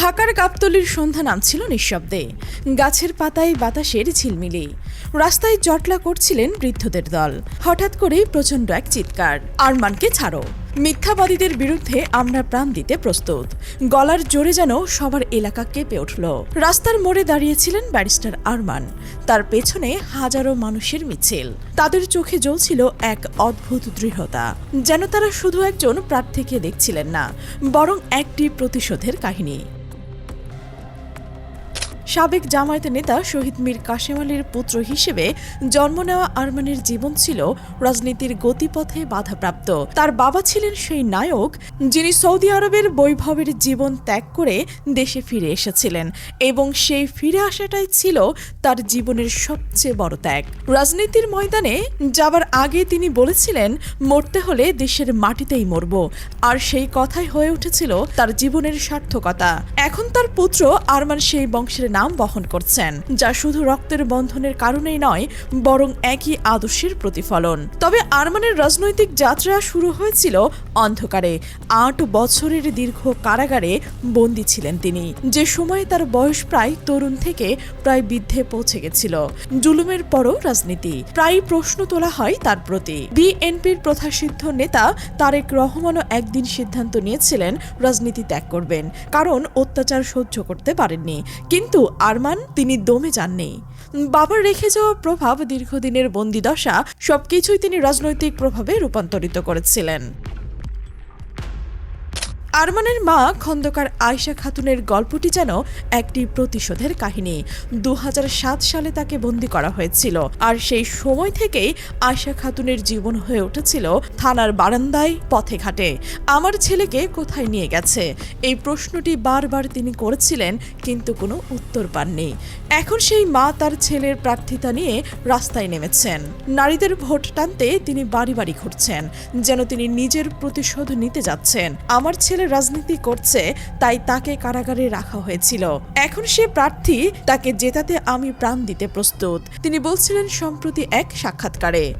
ঢাকার গাবতলির সন্ধ্যা নামছিল নিঃশব্দে। গাছের পাতায় বাতাসের ঝিলমিলি। রাস্তায় জটলা করছিলেন বৃদ্ধদের দল। হঠাৎ করেই প্রচণ্ড এক চিৎকার। আরমানকে ছাড়ো। মিথ্যাবাদীদের বিরুদ্ধে আমরা প্রাণ দিতে প্রস্তুত। গলার জোরে যেন সবার এলাকা কেঁপে উঠল। রাস্তার মোড়ে দাঁড়িয়েছিলেন ব্যারিস্টার আরমান। তার পেছনে হাজারো মানুষের মিছিল। তাদের চোখে জ্বলছিল এক অদ্ভুত দৃঢ়তা। যেন তারা শুধু একজন প্রার্থীকে দেখছিলেন না, বরং একটি প্রতিশোধের কাহিনী। সাবেক জামায়াত নেতা শহীদ মীর কাশেম আলীর পুত্র হিসেবে জন্ম নেওয়া আরমানের জীবন ছিল রাজনীতির গতিপথে বাধাপ্রাপ্ত। তার বাবা ছিলেন সেই নায়ক যিনি সৌদি আরবের বৈভবের জীবন ত্যাগ করে দেশে ফিরে এসেছিলেন এবং সেই ফিরে আসাটাই ছিল তার জীবনের সবচেয়ে বড় ত্যাগ। রাজনীতির ময়দানে যাবার আগে তিনি বলেছিলেন, মরতে হলে দেশের মাটিতেই মরব। আর সেই কথাই হয়ে উঠেছিল তার জীবনের সার্থকতা। এখন তার পুত্র আরমান সেই বংশের নাম বহন করছেন, যা শুধু রক্তের বন্ধনের কারণেই নয়, বরং একই আদর্শের প্রতিফলন। তবে আরমানের রাজনৈতিক যাত্রা শুরু হয়েছিল অন্ধকারে। আট বছরের দীর্ঘ কারাগারে বন্দী ছিলেন তিনি। যে সময়ে তার বয়স প্রায় তরুণ থেকে প্রায় বৃদ্ধে পৌঁছে গেছিল। জুলুমের পরও রাজনীতি। প্রায় প্রশ্ন তোলা হয় তার প্রতি। বিএনপির প্রথাসিদ্ধ নেতা তারেক রহমানও একদিন সিদ্ধান্ত নিয়েছিলেন রাজনীতি ত্যাগ করবেন, কারণ অত্যাচার সহ্য করতে পারেননি। কিন্তু আরমান, তিনি দমে যাননি। বাবার রেখে যাওয়া প্রভাব দীর্ঘদিনের বন্দিদশা সবকিছুই তিনি রাজনৈতিক প্রভাবে রূপান্তরিত করেছিলেন। আরমানের মা খন্দকার আয়শা খাতুনের গল্পটি যেন একটি প্রতিশোধের কাহিনী। দু হাজার সাত সালে তাকে বন্দি করা হয়েছিল। আর সেই সময় থেকেই আয়শা খাতুনের জীবন হয়ে উঠেছিল থানার বারান্দায় পথে ঘাটে। আমার ছেলেকে কোথায় নিয়ে গেছে? এই প্রশ্নটি বারবার তিনি করেছিলেন, কিন্তু কোনো উত্তর পাননি। এখন সেই মা তার ছেলের প্রার্থিতা নিয়ে রাস্তায় নেমেছেন। নারীদের ভোট টানতে তিনি বাড়ি বাড়ি ঘুরছেন, যেন তিনি নিজের প্রতিশোধ নিতে যাচ্ছেন। আমার ছেলে রাজনীতি করছে, তাই তাকে কারাগারে রাখা হয়েছিল। এখন সে প্রার্থী, তাকে জেতাতে আমি প্রাণ দিতে প্রস্তুত। তিনি বলছিলেন, সম্প্রতি এক সাক্ষাৎকারে।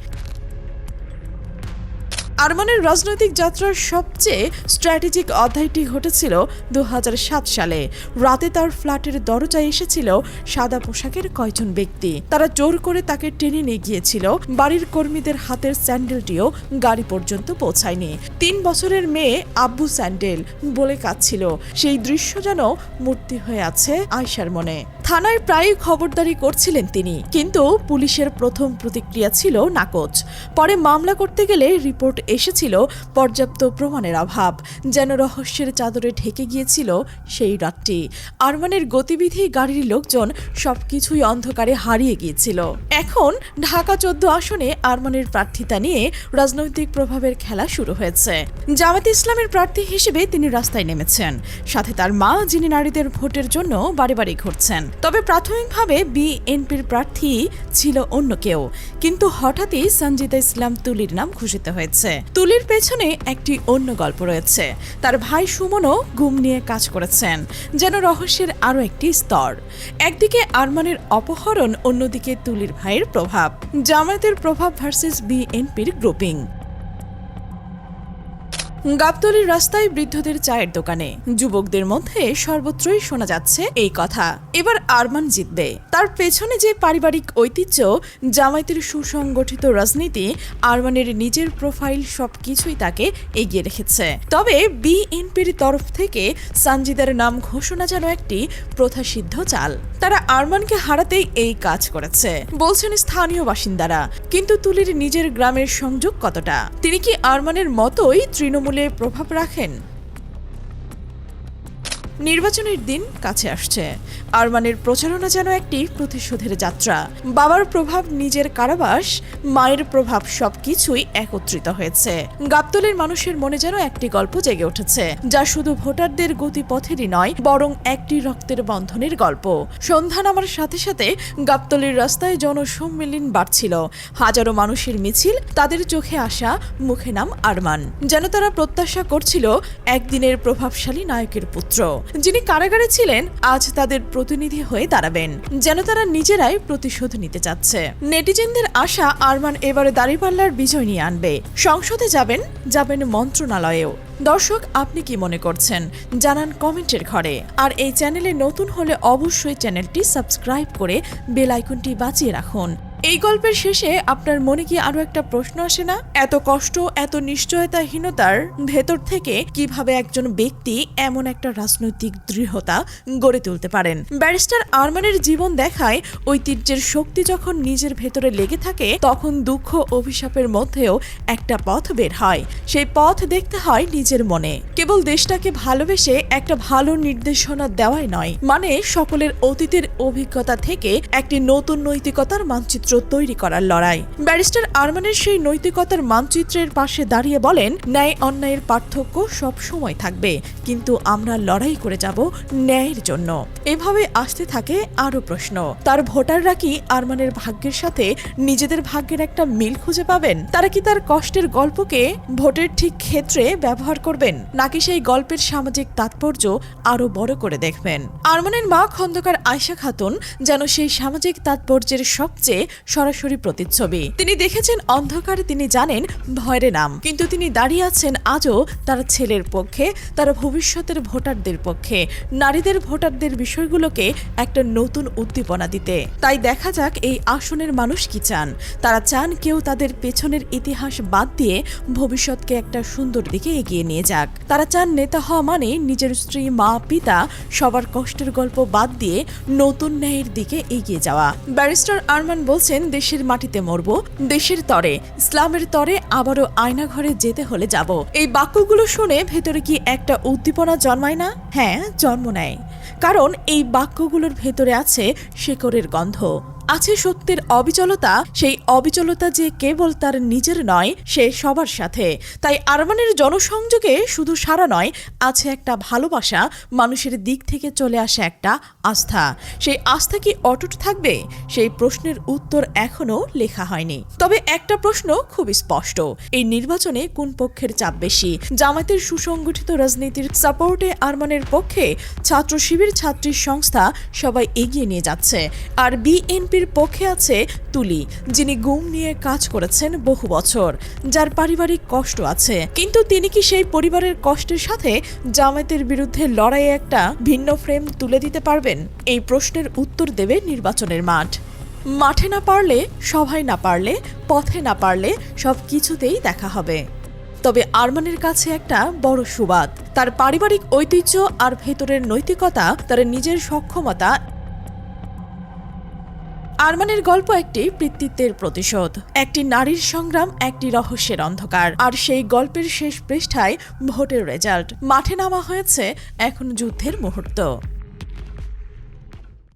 আরমানের রাজনৈতিক যাত্রার সবচেয়ে স্ট্র্যাটেজিক অধ্যায়টি ঘটেছিল দু হাজার সাত সালে। রাতে তার ফ্ল্যাটের দরজায় এসেছিল সাদা পোশাকের কয়জন ব্যক্তি। তারা জোর করে তাকে টেনে নিয়ে গিয়েছিল। বাড়ির কর্মীদের হাতের স্যান্ডেলটিও গাড়ি পর্যন্ত পৌঁছায়নি। তিন বছরের মেয়ে আব্বু স্যান্ডেল বলে কাঁদছিল। সেই দৃশ্য যেন মূর্তি হয়ে আছে আয়সার মনে। থানায় প্রায়ই খবরদারি করছিলেন তিনি, কিন্তু পুলিশের প্রথম প্রতিক্রিয়া ছিল নাকচ। পরে মামলা করতে গেলে রিপোর্ট এসেছিল পর্যাপ্ত প্রমাণের অভাব, যেন রহস্যের চাদরে ঢেকে গিয়েছিল সেই রাতটি। আরমানের গতিবিধি, গাড়ির লোকজন সবকিছুই অন্ধকারে হারিয়ে গিয়েছিল। এখন ঢাকা চোদ্দ আসনে আরমানের প্রার্থিতা নিয়ে রাজনৈতিক প্রভাবের খেলা শুরু হয়েছে। জামাত ইসলামের প্রার্থী হিসেবে তিনি রাস্তায় নেমেছেন। সাথে তার মা, যিনি নারীদের ভোটের জন্য বাড়ি বাড়ি ঘুরছেন। তবে প্রাথমিকভাবে বিএনপির প্রার্থী ছিল অন্য কেউ। কিন্তু হঠাৎই সঞ্জিতা ইসলাম তুলির নাম ঘোষিত হয়েছে। তুলির পেছনে একটি অন্য গল্প রয়েছে। তার ভাই সুমনও গুম নিয়ে কাজ করেছেন, যেন রহস্যের আরও একটি স্তর। একদিকে আরমানের অপহরণ, অন্যদিকে তুলির ভাইয়ের প্রভাব। জামায়াতের প্রভাব ভার্সেস বিএনপির গ্রুপিং গাবতলির রাস্তায় বৃদ্ধদের চায়ের দোকানে। যুবকদের মধ্যে সর্বত্রই শোনা যাচ্ছে এই কথা। এবার আরমান জিতবে। তার পেছনে যে পারিবারিক ঐতিহ্য, জামায়াতের সুসংগঠিত রাজনীতি, আরমানের নিজের প্রোফাইল সবকিছুই তাকে এগিয়ে রেখেছে। তবে বিএনপির তরফ থেকে সানজিদার নাম ঘোষণা যেন একটি প্রথাসিদ্ধ চাল। তারা আরমানকে হারাতেই এই কাজ করেছে, বলছেন স্থানীয় বাসিন্দারা। কিন্তু তুলির নিজের গ্রামের সংযোগ কতটা? তিনি কি আরমানের মতোই তৃণমূলে প্রভাব রাখেন? নির্বাচনের দিন কাছে আসছে। আরমানের প্রচারণা যেন একটি প্রতিশোধের যাত্রা। বাবার প্রভাব, নিজের কারাবাস, মায়ের প্রভাব সবকিছুই একত্রিত হয়েছে। গাবতলের মানুষের মনে যেন একটি গল্প জেগে উঠেছে, যা শুধু ভোটারদের গতিপথেরই নয়, বরং একটি রক্তের বন্ধনের গল্প। সন্ধ্যা নামার সাথে সাথে গাবতলের রাস্তায় জনসম্মেলন বাড়ছিল। হাজারো মানুষের মিছিল, তাদের চোখে আসা মুখে নাম আরমান। যেন তারা প্রত্যাশা করছিল, একদিনের প্রভাবশালী নায়কের পুত্র। যিনি কারাগারে ছিলেন, আজ তাদের প্রতিনিধি হয়ে দাঁড়াবেন, যেন তারা নিজেরাই প্রতিশোধ নিতে চাচ্ছে। নেটিজেনদের আশা আরমান এবারে দাঁড়িপাল্লার বিজয় নিয়ে আনবে। সংসদে যাবেন যাবেন মন্ত্রণালয়েও। দর্শক, আপনি কি মনে করছেন? জানান কমেন্টের ঘরে। আর এই চ্যানেলে নতুন হলে অবশ্যই চ্যানেলটি সাবস্ক্রাইব করে বেল আইকনটি বাঁচিয়ে রাখুন। এই গল্পের শেষে আপনার মনে কি আরও একটা প্রশ্ন আসে না? এত কষ্ট, এত নিশ্চয়তাহীনতার ভেতর থেকে কীভাবে একজন ব্যক্তি এমন একটা রাজনৈতিক দৃঢ়তা গড়ে তুলতে পারেন? ব্যারিস্টার আরমানের জীবন দেখায় ঐতিহ্যের শক্তি যখন নিজের ভেতরে লেগে থাকে, তখন দুঃখ, অভিশাপের মধ্যেও একটা পথ বের হয়। সেই পথ দেখতে হয় নিজের মনে। কেবল দেশটাকে ভালোবেসে একটা ভালো নির্দেশনা দেওয়াই নয় মানে সকলের অতীতের অভিজ্ঞতা থেকে একটি নতুন নৈতিকতার মানচিত্র তৈরি করার লড়াই। ব্যারিস্টার আরমানের সেই নৈতিকতার মানচিত্রের পাশে দাঁড়িয়ে বলেন, ন্যায় অন্যায়ের পার্থক্য সব সময় থাকবে, কিন্তু আমরা লড়াই করে যাব ন্যায়ের জন্য। এভাবে আসতে থাকে আরও প্রশ্ন, তার ভোটাররা কি আরমানের ভাগ্যের সাথে নিজেদের ভাগ্যের একটা মিল খুঁজে পাবেন? তারা কি তার কষ্টের গল্পকে ভোটের ঠিক ক্ষেত্রে ব্যবহার করবেন? নাকি সেই গল্পের সামাজিক তাৎপর্য আরও বড় করে দেখবেন? আরমানের মা খন্দকার আয়শা খাতুন যেন সেই সামাজিক তাৎপর্যের সবচেয়ে সরাসরি প্রতিচ্ছবি। তিনি দেখেছেন অন্ধকারে তিনি জানেন ভয়ের নাম। কিন্তু তিনি দাঁড়িয়ে আছেন আজও তার ছেলের পক্ষে, তার ভবিষ্যতের ভোটারদের পক্ষে। নারীদের ভোটারদের বিষয়গুলোকে একটা নতুন উদ্দীপনা দিতে। তাই দেখা যাক এই আসনের মানুষ কি চান। তারা চান কেউ তাদের পেছনের ইতিহাস বাদ দিয়ে ভবিষ্যৎকে একটা সুন্দর দিকে এগিয়ে নিয়ে যাক। তারা চান নেতা হওয়া মানে নিজের স্ত্রী, মা, পিতা সবার কষ্টের গল্প বাদ দিয়ে নতুন ন্যায়ের দিকে এগিয়ে যাওয়া। ব্যারিস্টার আরমান বলছেন, দেশের মাটিতে মরব, দেশের তরে, ইসলামের তরে আবারও আয়নাঘরে যেতে হলে যাব। এই বাক্যগুলো শুনে ভেতরে কি একটা উদ্দীপনা জন্মায় না? হ্যাঁ জন্ম নেয়। কারণ এই বাক্যগুলোর ভেতরে আছে শেকরের গন্ধ। আছে সত্যের অবিচলতা, সেই অবিচলতা যে কেবল তার নিজের নয়, সে সবার সাথে। তাই আরমানের জনসংযোগে শুধু সারা নয়, আছে একটা ভালোবাসা, মানুষের দিক থেকে চলে আসে একটা আস্থা। সেই আস্থা কি অটুট থাকবে? সেই প্রশ্নের উত্তর এখনও লেখা হয়নি। তবে একটা প্রশ্ন খুব স্পষ্ট। এই নির্বাচনে কোন পক্ষের চাপ বেশি? জামায়াতের সুসংগঠিত রাজনীতির সাপোর্টে আরমানের পক্ষে ছাত্র শিবির ছাত্রী সংস্থা সবাই এগিয়ে নিয়ে যাচ্ছে। আর বিএনপির পক্ষে আছে তুলি, যিনি গুম নিয়ে কাজ করেছেন বহু বছর, যার পারিবারিক কষ্ট আছে। কিন্তু তিনি কি সেই পরিবারের কষ্টের সাথে জামায়াতের বিরুদ্ধে লড়াইয়ে একটা ভিন্ন ফ্রেম তুলে দিতে পারবেন? এই প্রশ্নের উত্তর দেবে নির্বাচনের মাঠ। মাঠে না পারলে, সভায় না পারলে, পথে না পারলে সব কিছুতেই দেখা হবে। তবে আরমানের কাছে একটা বড় সুবাদ। তার পারিবারিক ঐতিহ্য আর ভেতরের নৈতিকতা, তার নিজের সক্ষমতা আরমানের গল্প একটি পিতৃত্বের প্রতিশোধ। একটি নারীর সংগ্রাম, একটি রহস্যের অন্ধকার। আর সেই গল্পের শেষ পৃষ্ঠায় ভোটের রেজাল্ট। মাঠে নামা হয়েছে এখন যুদ্ধের মুহূর্ত।